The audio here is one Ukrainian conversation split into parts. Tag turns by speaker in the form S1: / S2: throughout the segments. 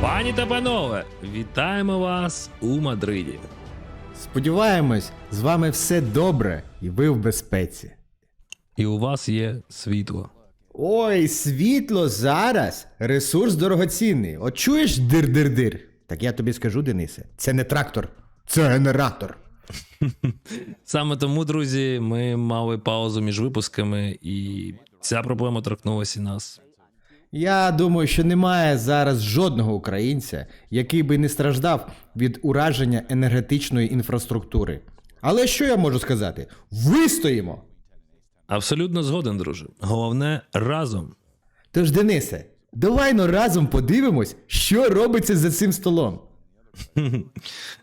S1: Пані та панове, вітаємо вас у Мадриді.
S2: Сподіваємось, з вами все добре і ви в безпеці.
S1: І у вас є світло.
S2: Ой, світло зараз ресурс дорогоцінний. От чуєш дир-дир-дир? Так я тобі скажу, Денисе, це не трактор, це генератор.
S1: Саме тому, друзі, ми мали паузу між випусками, і ця проблема торкнулася і нас.
S2: Я думаю, що немає зараз жодного українця, який би не страждав від ураження енергетичної інфраструктури. Але що я можу сказати? Вистоїмо!
S1: Абсолютно згоден, друже. Головне разом.
S2: Тож, Денисе, давай ну разом подивимось, що робиться за цим столом.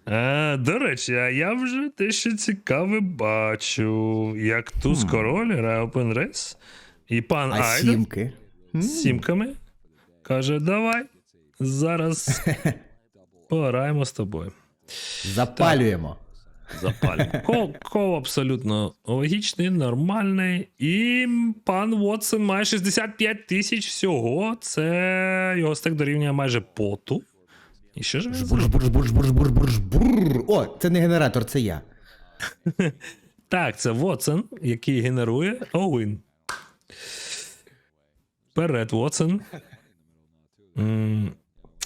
S1: А, до речі, а я вже дещо цікаве бачу. Як туз король Open Race, і пан
S2: А
S1: Айден
S2: сімки?
S1: З сімками каже: давай, зараз пограємо з тобою.
S2: Запалюємо.
S1: Запалюємо. Кол, кол абсолютно логічний, нормальний. І пан Вотсон має 65 тисяч всього. Це його стек дорівнює майже поту. І що ж він.
S2: О, це не генератор, це я.
S1: Так, це Вотсон, який генерує Оуін. Вперед, Вотсон. М,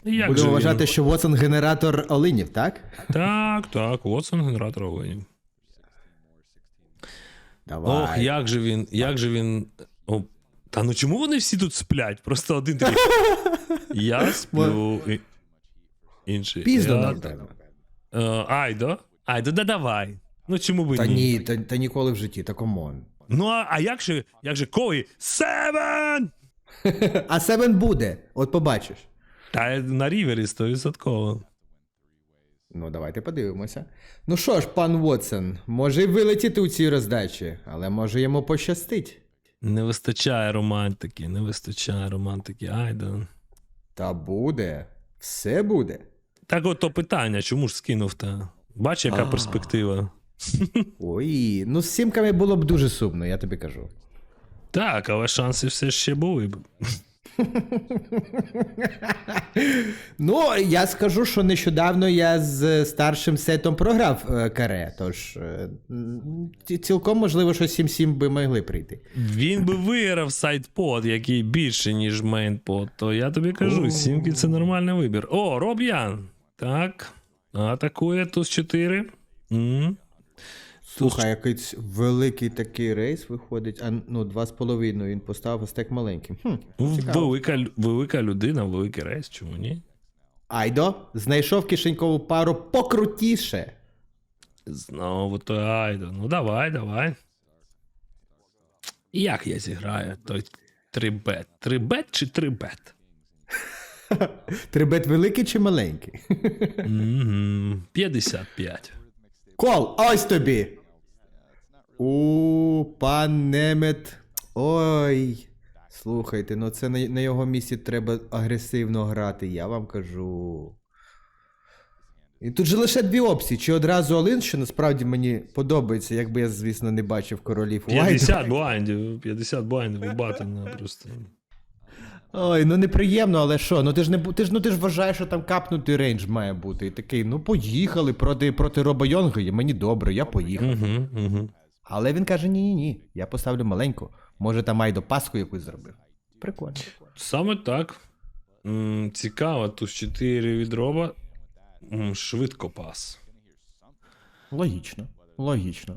S1: Як же
S2: Будемо
S1: він?
S2: вважати, що Watson генератор оленів, так?
S1: Так, так, Вотсон генератор Оуінів.
S2: Давай.
S1: Ох, як же він, як же він. О, та ну чому вони всі тут сплять? Просто один такий. Я сплю. і- Інший.
S2: Пізно
S1: я...
S2: нам треба.
S1: Е, Айдо. Айдо, да давай. Ну чому би
S2: Та
S1: ні?
S2: та, та ніколи в житті, та комон.
S1: Ну а, а як же, як же Коуі? Севен!
S2: А Севен буде, от побачиш.
S1: Та на рівері 100%.
S2: Ну, давайте подивимося. Ну що ж, пан Вотсон, може й вилетіти у цій роздачі, але може йому пощастить.
S1: Не вистачає романтики, не вистачає романтики. Айдо.
S2: Та буде, все буде.
S1: Так от то питання, чому ж скинув та? Бач, яка перспектива.
S2: Ой, ну з сімками було б дуже сумно, я тобі кажу.
S1: Так, але шанси все ще були б.
S2: Ну, я скажу, що нещодавно я з старшим сетом програв е, каре, тож е, цілком можливо, що 7-7 би могли прийти.
S1: Він би виграв сайдпод, який більше, ніж мейнпод, то я тобі кажу, сімки це нормальний вибір. О, Роб'ян. Так. Атакує туз 4.
S2: Слухай, якийсь великий такий рейс виходить, а ну, два з половиною він поставив, а стек маленьким. Хм, цікаво.
S1: Велика, велика людина, великий рейс, чому ні?
S2: Айдо знайшов кишенькову пару покрутіше.
S1: Знову то Айдо. Ну давай, давай. Як я зіграю той трибет? Трибет чи трибет?
S2: Трибет великий чи маленький?
S1: Мгм, 55.
S2: Кол, ось тобі. У пан Немет. Ой. Слухайте, ну це на, на його місці треба агресивно грати, я вам кажу. І тут же лише дві опції: чи одразу Олин, що насправді мені подобається, якби я, звісно, не бачив королів Уайду.
S1: 50 блайндів, 50 блайндів у Батона просто.
S2: Ой, ну неприємно, але що? Ну ти ж не ти ж ну ти ж вважаєш, що там капнутий рейндж має бути. І такий, ну поїхали проти проти Робойонга, і мені добре, я поїхав.
S1: Угу, угу.
S2: Але він каже: ні, ні, ні, я поставлю маленьку. Може, там Айдо паску якусь зробив. Прикольно.
S1: Саме так. М, Цікаво, тут 4 від роба. М, Швидко пас.
S2: Логічно, логічно.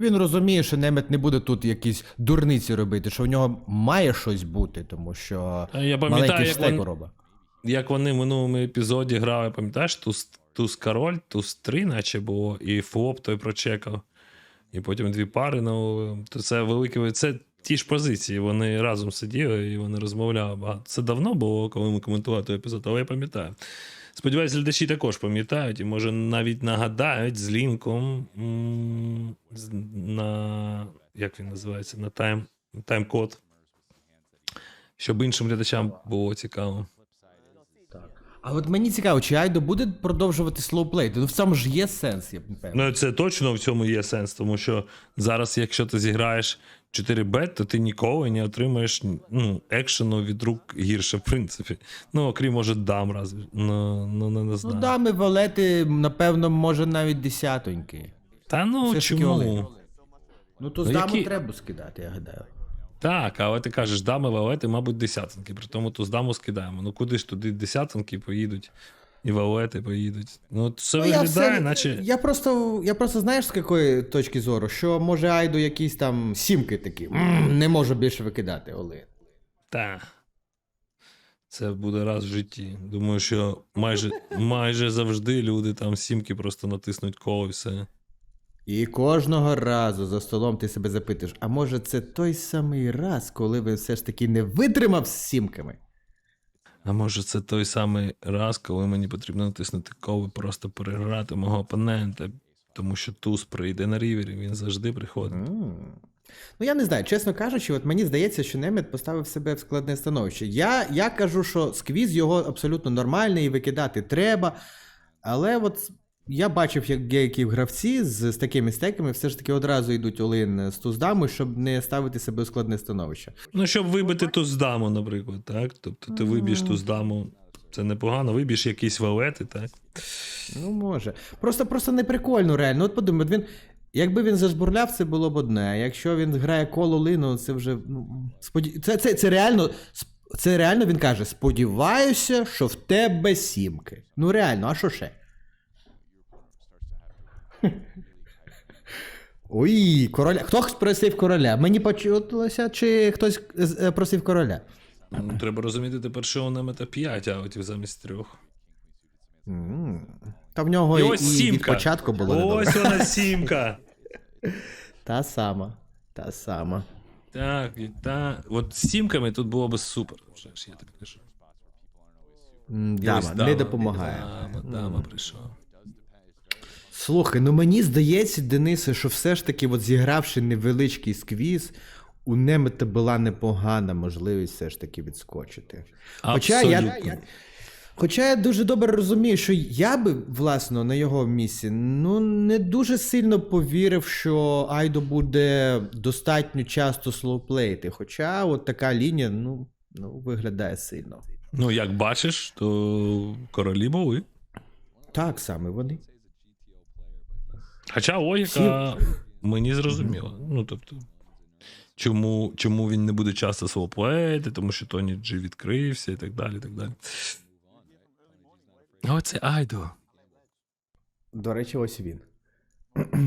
S2: Він розуміє, що Немет не буде тут якісь дурниці робити, що в нього має щось бути, тому що
S1: А я пам'ятаю,
S2: маленький
S1: як
S2: роба.
S1: Як вони в минулому епізоді грали, пам'ятаєш, туз, туз король, туз 3, наче було, і флоп той прочекав. І потім дві пари, ну, то це велике. Це ті ж позиції. Вони разом сиділи і вони розмовляли багато. Це давно було, коли ми коментували той епізод, але я пам'ятаю. Сподіваюсь, глядачі також пам'ятають і може навіть нагадають з лінком на як він називається? На тайм, тайм-код. Щоб іншим глядачам було цікаво.
S2: А от мені цікаво, чи Айдо буде продовжувати слоуплей? Ну в цьому ж є сенс, я певний.
S1: Ну, це точно в цьому є сенс, тому що зараз, якщо ти зіграєш 4 бет, то ти ніколи не отримаєш ну, екшену від рук гірше, в принципі. Ну, окрім, може, дам разве. Ну, ну, не, не знаю.
S2: Ну, дами валети, напевно, може навіть десятоньки.
S1: Та ну
S2: Все
S1: чому?
S2: Ну то з
S1: Ну,
S2: дами
S1: які-
S2: треба скидати, я гадаю.
S1: Так, але ти кажеш, дами валети, мабуть, десятинки. При тому ту з даму скидаємо. Ну куди ж туди десятинки поїдуть, і валети поїдуть. Ну, це
S2: Ну, я, все,
S1: наче.
S2: я просто, я просто знаєш з якої точки зору, що може Айду якісь там сімки такі. «М, не можу більше викидати, Олег.
S1: Та. Це буде раз в житті. Думаю, що майже, майже завжди люди там сімки просто натиснуть коло і все.
S2: І кожного разу за столом ти себе запитуєш, а може це той самий раз, коли він все ж таки не витримав з сімками?
S1: А може, це той самий раз, коли мені потрібно натиснути і просто переграти мого опонента, тому що туз прийде на рівері, він завжди приходить.
S2: М. Ну, я не знаю, чесно кажучи, от мені здається, що Немет поставив себе в складне становище. Я, я кажу, що сквіз його абсолютно нормальний і викидати треба. Але от я бачив, як деякі гравці з, з такими стеками все ж таки одразу йдуть олин з туздами, щоб не ставити себе в складне становище.
S1: Ну, щоб вибити туз даму, наприклад, так? Тобто ти виб'єш туз даму, це непогано, виб'єш якісь валети, так?
S2: Ну, може. Просто, просто не прикольно, реально. От подумай, він. Якби він зажбурляв, це було б одне. Якщо він грає коло лину, це вже. Ну, споді... це, це, це реально. Це реально він каже: сподіваюся, що в тебе сімки. Ну реально, а що ще? Ой, короля. Хто просив короля? Мені почулося, чи хтось е, просив короля?
S1: Ну, треба розуміти тепер, що у Немета 5 аутів замість трьох.
S2: М. Та в нього
S1: І
S2: і,
S1: ось
S2: і від початку було недобре.
S1: Ось вона сімка.
S2: Та сама. Та сама.
S1: Так, і та. От з сімками тут було би супер. Вже ж я тобі кажу.
S2: Дама, не допомагає.
S1: Дама, дама прийшов.
S2: Слухай, ну мені здається, Денисе, що все ж таки, от зігравши невеличкий сквіз, у Немета була непогана можливість все ж таки відскочити. Хоча я, я, хоча я дуже добре розумію, що я би, власно, на його місці, ну не дуже сильно повірив, що Айдо буде достатньо часто слоуплеїти. Хоча от така лінія, ну, ну виглядає сильно.
S1: Ну, як бачиш, то королі були.
S2: Так саме вони.
S1: Хоча логіка мені зрозуміла. Ну, тобто, чому, чому він не буде часто своплеїти, тому що Тоні Джі відкрився і так далі. і так далі. О, це Айдо.
S2: До речі, ось він.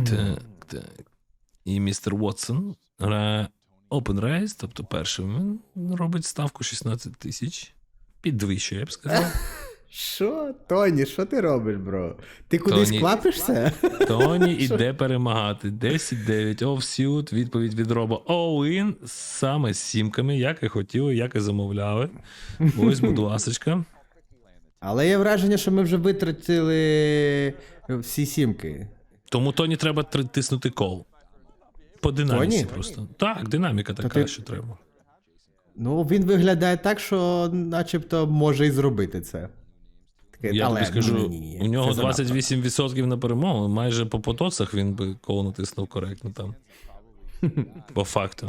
S1: Так, так. І містер Уотсон грає Open Race, тобто першим він робить ставку 16 тисяч. Підвищує, я б сказав.
S2: Що, Тоні, що ти робиш, бро? Ти кудись
S1: Тоні-
S2: квапишся?
S1: Тоні іде перемагати. 10-9 офсют, відповідь від Роба All-in саме з сімками, як і хотіли, як і замовляли. Ось, будь ласочка.
S2: Але є враження, що ми вже витратили всі сімки.
S1: Тому Тоні треба тиснути кол. По динаміці
S2: Тоні?
S1: просто. Так, динаміка така,
S2: ти-
S1: що треба.
S2: Ну, він виглядає так, що начебто може і зробити це.
S1: Я
S2: але
S1: тобі скажу,
S2: ні-ні-ні,
S1: у нього
S2: це
S1: 28% на перемогу, майже по потоцах він би кол натиснув коректно там. По факту.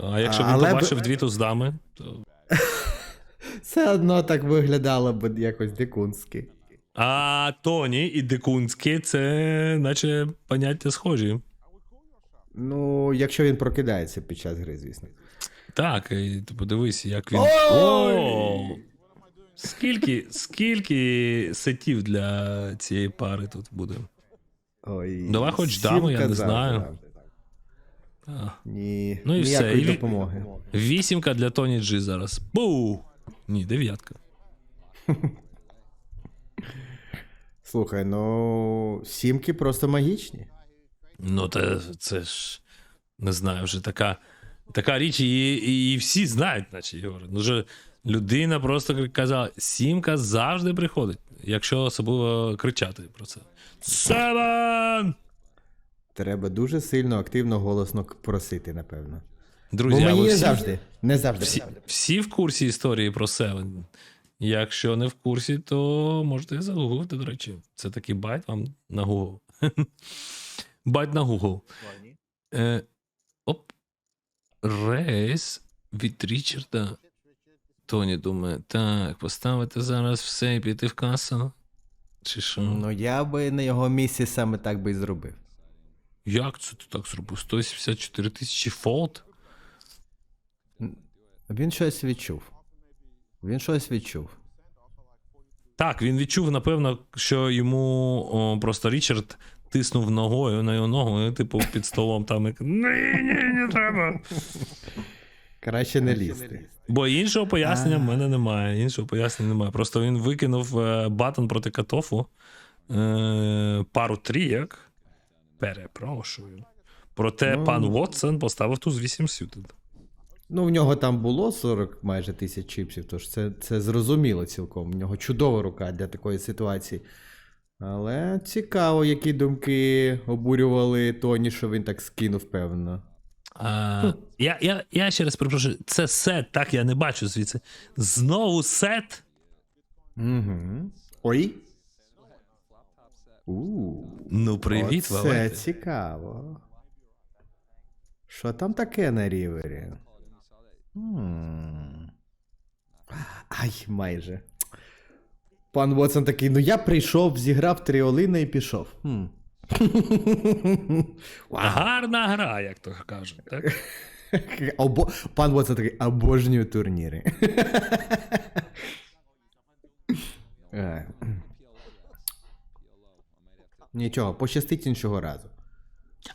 S1: А якщо б він
S2: Але б-
S1: побачив дві туздами, то.
S2: Все одно так виглядало б якось дикунськи.
S1: А Тоні і Дикунський це наче поняття схожі.
S2: Ну, якщо він прокидається під час гри, звісно.
S1: Так, і ти подивись, як він.
S2: Ой!
S1: О! Скільки, скільки сетів для цієї пари тут буде?
S2: Ой,
S1: Давай хоч даму, я не знаю. А,
S2: Ні,
S1: Ну і все, і
S2: допомоги.
S1: Вісімка для Тоні Джі зараз. Бу! Ні, дев'ятка.
S2: Слухай, ну сімки просто магічні.
S1: Ну, та це ж не знаю, вже така, така річ, і, і, і всі знають, наче Єгор. Ну, вже людина просто казала: сімка завжди приходить, якщо особливо кричати про це. Севен!
S2: Треба дуже сильно, активно, голосно просити, напевно.
S1: Друзі,
S2: Бо мені не
S1: всі,
S2: завжди. Не завжди.
S1: всі, всі в курсі історії про Севен? Якщо не в курсі, то можете загуглити, до речі. Це такий байт вам на Google. байт на Google. Е, оп. рейс від Річарда. Тоні думає, так, поставити зараз все і піти в касу. Чи що?
S2: Ну я би на його місці саме так би і зробив.
S1: Як це ти так зробив? 174 тисячі фолд?
S2: Він щось відчув. Він щось відчув.
S1: Так, він відчув, напевно, що йому о, просто Річард тиснув ногою на його ногу, і, типу, під столом там і ні, ні, не треба.
S2: Краще не лізти.
S1: Бо іншого пояснення в мене немає. Іншого пояснення немає. Просто він викинув е, батон проти катофу е, пару трійок. Перепрошую. Проте
S2: Ну.
S1: пан Вотсон поставив туз 8 сютед.
S2: Ну, в нього там було 40 майже тисяч чіпсів, тож це, це зрозуміло цілком. У нього чудова рука для такої ситуації. Але цікаво, які думки обурювали Тоні, що він так скинув, певно.
S1: А, я, я, я ще раз перепрошую, це сет, так я не бачу звідси. Знову сет.
S2: Угу. Ой. У.
S1: Ну, привіт,
S2: Це
S1: Валерій.
S2: цікаво. Що там таке на рівері? М. Ай, майже. Пан Вотсон такий, ну я прийшов, зіграв три олина і пішов. Хм.
S1: Гарна гра, як то кажуть. Так?
S2: Обо... Пан Вотсон такий, обожнюю турніри. Е. Нічого, пощастить іншого разу.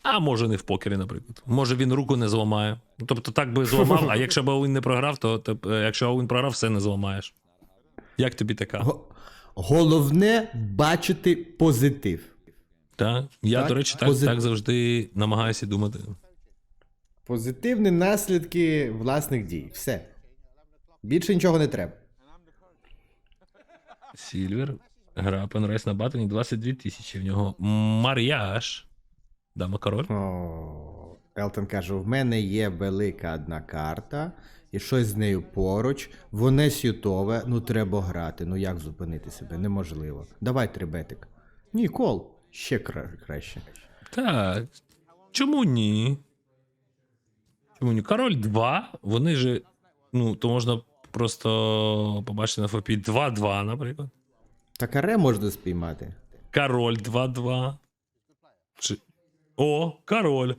S1: А може не в покері, наприклад. Може він руку не зламає. Тобто так би зламав, а якщо б Оуін не програв, то, е, якщо Оуін програв, все не зламаєш. Як тобі така?
S2: Го- Головне бачити позитив.
S1: Так? Я,
S2: Так,
S1: до речі, так,
S2: позит-
S1: так завжди намагаюся думати.
S2: Позитивні наслідки власних дій. Все. Більше нічого не треба.
S1: Сільвер. Гра Пенрайс на батоні 22 тисячі. В нього Мар'яж. Дама король.
S2: О, Елтон каже: в мене є велика одна карта, і щось з нею поруч. Воно сютове, ну треба грати. Ну як зупинити себе? Неможливо. Давай трибетик. Ні, кол. Ще кра- краще.
S1: Так. Чому ні? Чому ні? Король 2. Вони же. Ну, то можна просто побачити на ФП 2-2, наприклад.
S2: Так аре можна спіймати.
S1: Король 2-2. Чи... О, король.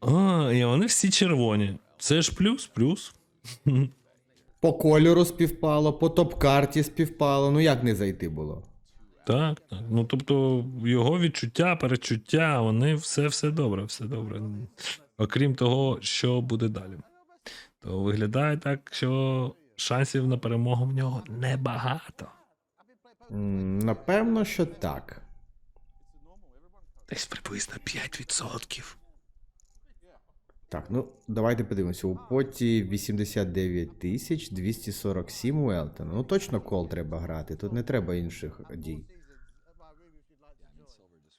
S1: А, і вони всі червоні. Це ж плюс, плюс.
S2: По кольору співпало, по топ-карті співпало. Ну як не зайти було?
S1: Так, так. Ну тобто його відчуття, перечуття, вони все, все добре, все добре. Окрім того, що буде далі. То виглядає так, що шансів на перемогу в нього небагато.
S2: Напевно, що так.
S1: Десь приблизно 5%.
S2: Так, ну давайте подивимося. У поті 89 тисяч 247 у Елтона. Ну точно кол треба грати, тут не треба інших дій.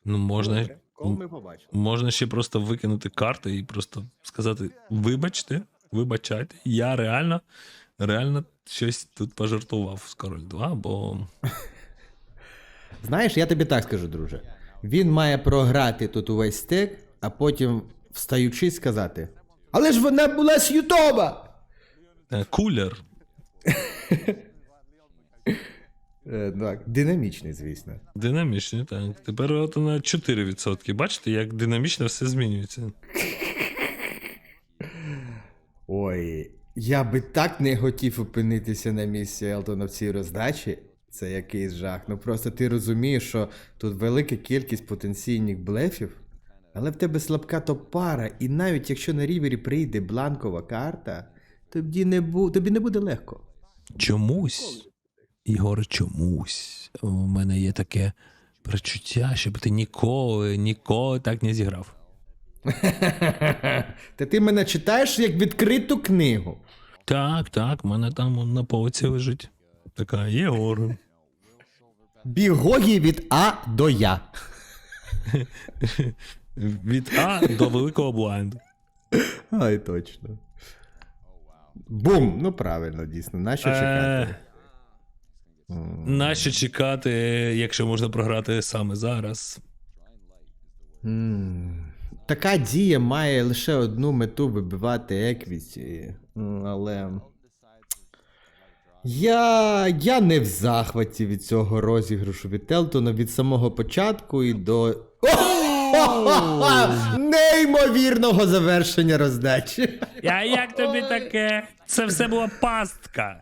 S1: Ну, можна,
S2: ми побачили.
S1: можна ще просто викинути карти і просто сказати: вибачте, вибачайте, я реально, реально щось тут пожартував з король 2, бо.
S2: Знаєш, я тобі так скажу, друже. Він має програти тут увесь стек, а потім, встаючи, сказати: Але ж вона була с'ютова!
S1: е, Кулер.
S2: Е, так, динамічний, звісно.
S1: Динамічний, так. Тепер от на 4%. Бачите, як динамічно все змінюється.
S2: Ой, я би так не хотів опинитися на місці Елтона в цій роздачі. Це якийсь жах. Ну просто ти розумієш, що тут велика кількість потенційних блефів, але в тебе слабка топ-пара, і навіть якщо на рівері прийде бланкова карта, тобі не, бу... тобі не буде легко.
S1: Чомусь, Ігор, чомусь. У мене є таке причуття, щоб ти ніколи, ніколи так не зіграв.
S2: Та ти мене читаєш як відкриту книгу.
S1: Так, так, в мене там на полиці лежить. Така Єгор.
S2: Бігогі від А до Я.
S1: Від А до великого блайнду.
S2: Ай, точно. Бум! Ну правильно, дійсно. Нащо чекати?
S1: Нащо чекати, якщо можна програти саме зараз?
S2: Така дія має лише одну мету вибивати еквіті. Але. Я, я не в захваті від цього розіграшу від Елтона від самого початку і до. Неймовірного завершення роздачі.
S1: А як тобі таке? Це все була пастка.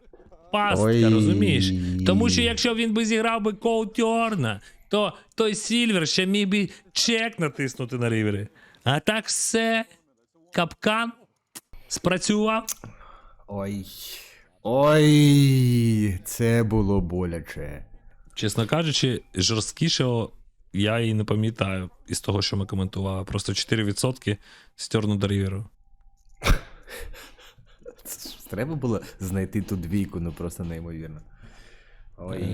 S1: Пастка,
S2: Ой.
S1: розумієш? Тому що якщо він би зіграв би Коутьорна, то той Сільвер ще міг би чек натиснути на рівері. А так все. Капкан спрацював.
S2: Ой. Ой, це було боляче.
S1: Чесно кажучи, жорсткішого я і не пам'ятаю із того, що ми коментували. Просто 4% стерну до ріверу.
S2: Треба було знайти ту двійку, ну просто неймовірно. Ой.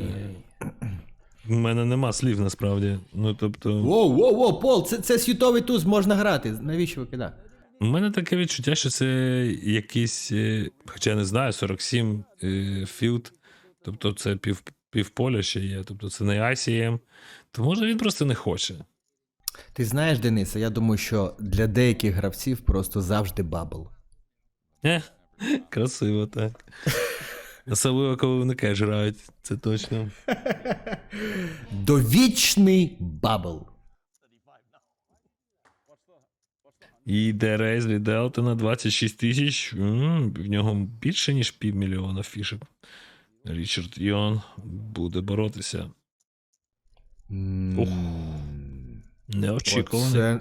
S1: У мене нема слів насправді. Ну тобто,
S2: Воу, воу, воу, Пол, це, це світовий туз можна грати. Навіщо викидати?
S1: у мене таке відчуття, що це якийсь, е, хоча я не знаю, 47 е, філд. Тобто це пів, півполя ще є. Тобто це не ICM. То може він просто не хоче.
S2: Ти знаєш, Дениса, я думаю, що для деяких гравців просто завжди бабл.
S1: Е, красиво так. Особливо, коли вони кеш грають, це точно.
S2: Довічний бабл.
S1: І рейс від Елтона 26 тисяч. В нього більше, ніж півмільйона фішок. Річард Йон буде боротися. Ух. Неочікувано.
S2: Це,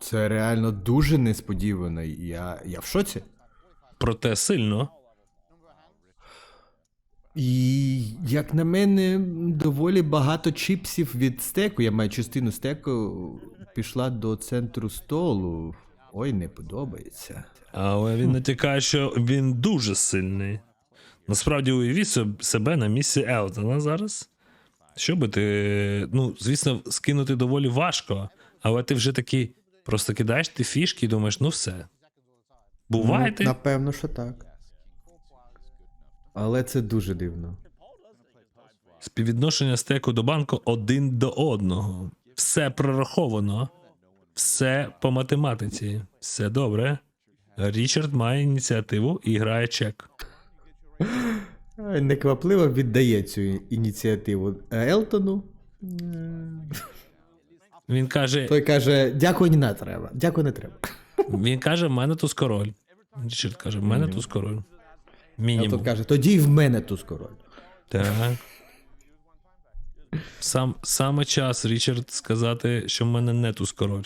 S2: це реально дуже несподівано. Я, я в шоці.
S1: Проте сильно.
S2: І, як на мене, доволі багато чіпсів від стеку. Я маю частину стеку пішла до центру столу. Ой, не подобається.
S1: Але він натякає, що він дуже сильний. Насправді уявіть себе на місці Елтона зараз. Що би ти. Ну, звісно, скинути доволі важко, але ти вже такий просто кидаєш ти фішки і думаєш, ну все. Буває ти.
S2: Ну, напевно, що так. Але це дуже дивно.
S1: Співвідношення стеку до банку один до одного. Все прораховано, все по математиці, все добре. Річард має ініціативу і грає чек.
S2: Неквапливо віддає цю ініціативу Елтону.
S1: Він каже:
S2: Той каже: дякую, не треба. Дякую, не треба.
S1: Він каже, в мене туз король. Річард каже, в мене туз король.
S2: Елтон
S1: Мінімум.
S2: каже, тоді і в мене туз король.
S1: Так. Сам, саме час Річард сказати, що в мене не туз король.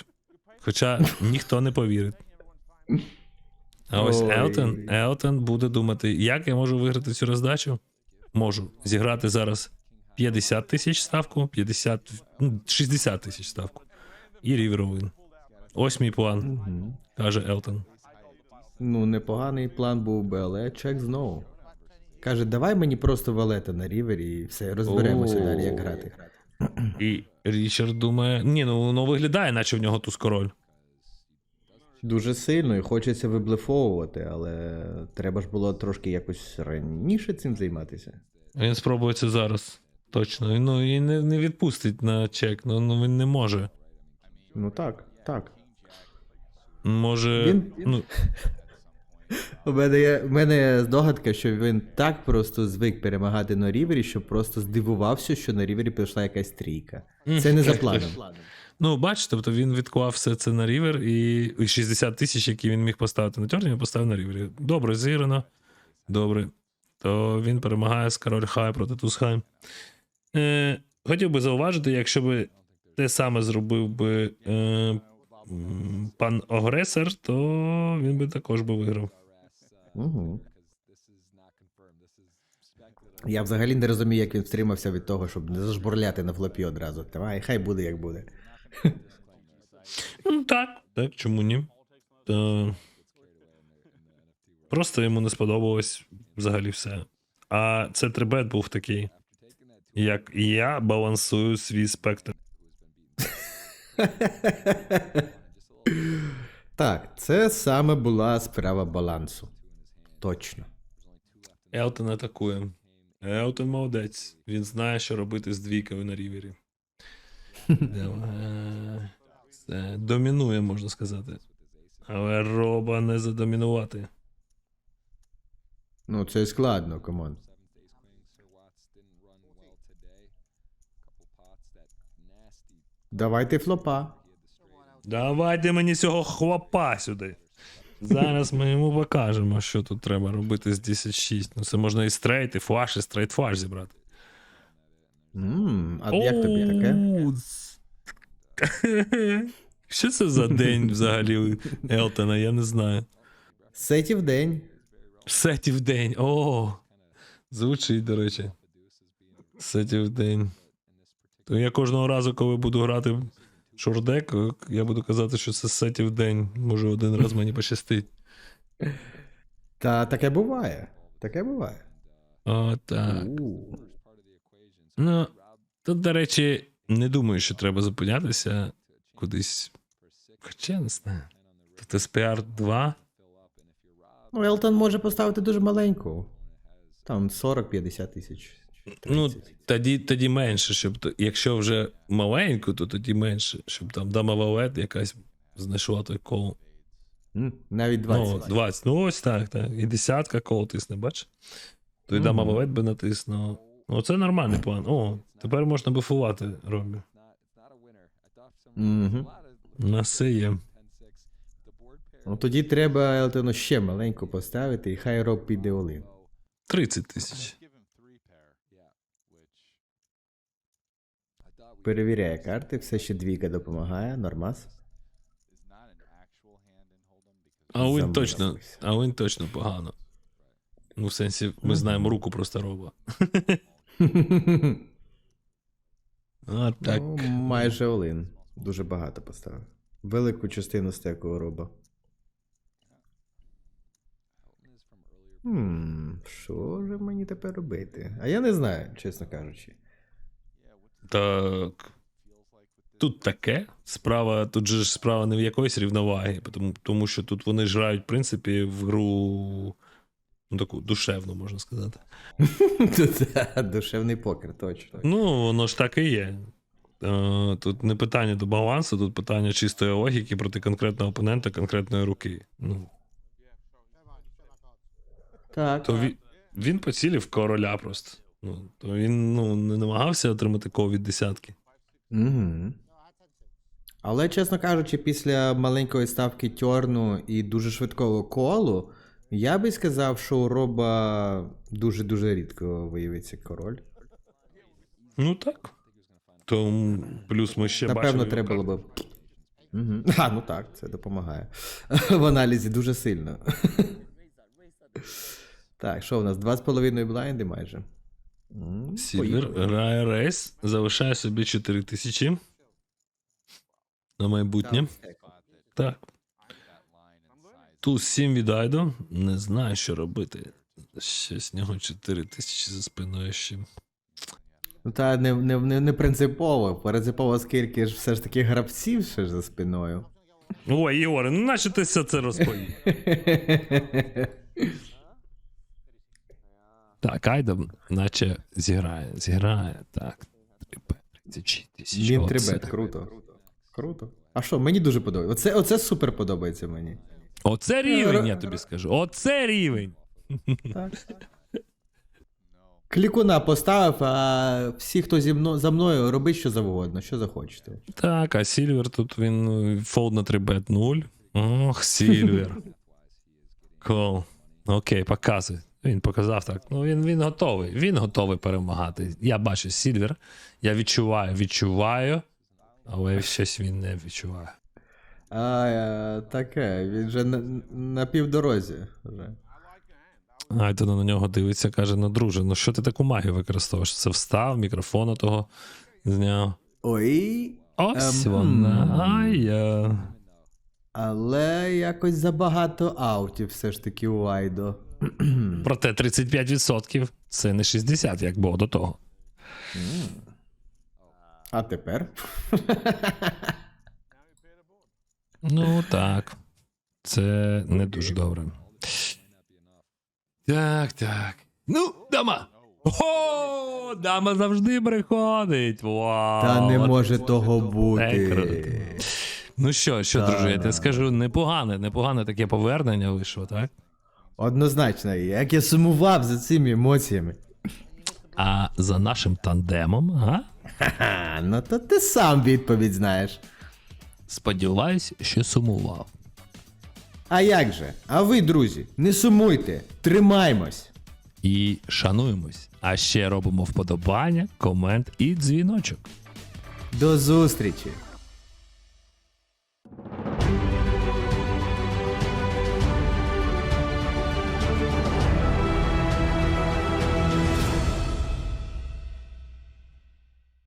S1: Хоча ніхто не повірить. А ось. Елтон, Елтон буде думати, як я можу виграти цю роздачу? Можу зіграти зараз 50 тисяч ставку, 50, ну, 60 тисяч ставку. І ріверовин. Ось мій план, каже Елтон.
S2: Ну, непоганий план був би, але чек знову. Каже, давай мені просто валета на рівері і все, розберемося далі, як грати.
S1: І Річард думає: ні, ну воно виглядає, наче в нього туз король.
S2: Дуже сильно і хочеться виблефовувати, але треба ж було трошки якось раніше цим займатися.
S1: Він спробує це зараз. Точно. Ну і не, не відпустить на чек. Ну, ну він не може.
S2: Ну так, так.
S1: Може.
S2: Він-
S1: Ну,
S2: У мене є у мене є здогадка, що він так просто звик перемагати на рівері, що просто здивувався, що на рівері прийшла якась трійка. Це не за планом.
S1: ну бачите, тобто він відклав все це на рівер і, і 60 тисяч, які він міг поставити на тьорні, поставив на рівері. Добре, зіграно. Добре. То він перемагає з король Хай проти туз Хай. Е, хотів би зауважити, якщо би те саме зробив би е, пан агресор, то він би також би виграв.
S2: Угу. Я взагалі не розумію, як він втримався від того, щоб не зажбурляти на флопі одразу. Давай, хай буде як буде.
S1: Ну, так, так, чому ні? Та... Просто йому не сподобалось взагалі все. А це трибет був такий. Як я балансую свій спектр.
S2: Так, це саме була справа балансу. Точно.
S1: Елтон атакує. Елтон молодець. Він знає, що робити з двійкою на рівері. Це домінує, можна сказати. Але роба не задомінувати.
S2: Ну, це складно, команд. Давайте флопа.
S1: Давайте мені цього хлопа сюди. Зараз ми йому покажемо, що тут треба робити з 10-6. Ну, це можна і стрейт, і флаш, і стрейт флаш зібрати.
S2: Ммм, а як тобі таке?
S1: Що це за день взагалі Елтона? Я не знаю.
S2: Сетів день.
S1: Сетів день. О, звучить, до речі. Сетів день. То я кожного разу, коли буду грати в шордек, я буду казати, що це сетів день. Може, один раз мені пощастить.
S2: Та таке буває. Таке буває.
S1: О, так. Ну, тут, до речі, не думаю, що треба зупинятися кудись. Хоча не знаю. Тут SPR 2.
S2: Ну, Елтон може поставити дуже маленьку. Там 40-50 тисяч.
S1: Ну, тоді, тоді менше, щоб якщо вже маленьку, то тоді менше, щоб там дама валет якась знайшла той кол.
S2: Навіть 20.
S1: Ну, 20. Ну, ось так, так. І десятка кол тисне, бач? То й дама валет би натиснув. Ну, це нормальний план. О, тепер можна буфувати, Робі.
S2: Мгм.
S1: У нас все є.
S2: Ну, тоді треба Елтону ще маленьку поставити, і хай роб піде олин.
S1: 30 тисяч.
S2: Перевіряє карти, все ще двійка допомагає, нормас.
S1: А він точно, а він точно погано. Ну, в сенсі, ми знаємо руку просто роба. А так.
S2: Ну, майже олин. Дуже багато поставив. Велику частину стеку роба. Хм, що ж мені тепер робити? А я не знаю, чесно кажучи.
S1: Так. Тут таке. Справа, тут же ж справа не в якоїсь рівноваги, тому, тому що тут вони ж грають, в принципі, в гру ну, таку душевну, можна сказати.
S2: Душевний покер, точно.
S1: Ну, воно ж так і є. Е, Тут не питання до балансу, тут питання чистої логіки проти конкретного опонента, конкретної руки. Ну,
S2: Так.
S1: то він, він поцілив короля просто. Ну, то він ну, не намагався отримати кол від десятки.
S2: Угу. Але, чесно кажучи, після маленької ставки тьорну і дуже швидкого колу, я би сказав, що у роба дуже-дуже рідко виявиться король.
S1: Ну так. То плюс ми ще
S2: Напевно,
S1: бачили.
S2: треба було б. Угу. А, ну так, це допомагає. В аналізі дуже сильно. так, що у нас? Два з половиною блайнди майже.
S1: Сільвер грає рейс, залишає собі 4 тисячі на майбутнє. Так. Туз 7 від Айдо. Не знаю, що робити. Ще з нього 4 тисячі за спиною ще.
S2: Ну, та не, не, не, не принципово. Принципово, скільки ж все ж таки гравців ще ж за спиною.
S1: Ой, Ігоре, ну наче ти все це розповів. Так, Айдо, наче зіграє, зіграє. Так. 36 тисяч.
S2: Він
S1: Оце.
S2: трибет, круто. Круто. А що, мені дуже подобається. Оце, оце супер подобається мені.
S1: Оце рівень, я тобі скажу. Оце рівень.
S2: Так. Клікуна поставив, а всі, хто зі мною, за мною, робить що завгодно, що захочете.
S1: Так, а Сільвер тут він фолд на 3 бет 0. Ох, Сільвер. Кол. Окей, показуй. Він показав так. Ну він, він готовий. Він готовий перемагати. Я бачу Сільвер. Я відчуваю, відчуваю, але щось він не відчуває.
S2: А, е, таке, він вже на, на півдорозі. Вже.
S1: Ай, то на нього дивиться, каже: ну, друже, ну що ти таку магію використовуєш? Це встав, мікрофон того зняв.
S2: Ой.
S1: Ось
S2: Ем,
S1: вона. Ай, я.
S2: Але якось забагато аутів все ж таки у Айдо.
S1: Проте 35% це не 60, як було до того.
S2: А тепер?
S1: Ну так. Це не дуже добре. Так, так. Ну, дама. О, дама завжди приходить. Вау.
S2: Та не може того бути.
S1: Ну що, що, друже, я тебе скажу, непогане, непогане таке повернення вийшло, так?
S2: Однозначно, як я сумував за цими емоціями.
S1: А за нашим тандемом, га?
S2: Ну то ти сам відповідь знаєш.
S1: Сподіваюсь, що сумував.
S2: А як же? А ви, друзі, не сумуйте, тримаймось.
S1: І шануємось. А ще робимо вподобання, комент і дзвіночок.
S2: До зустрічі!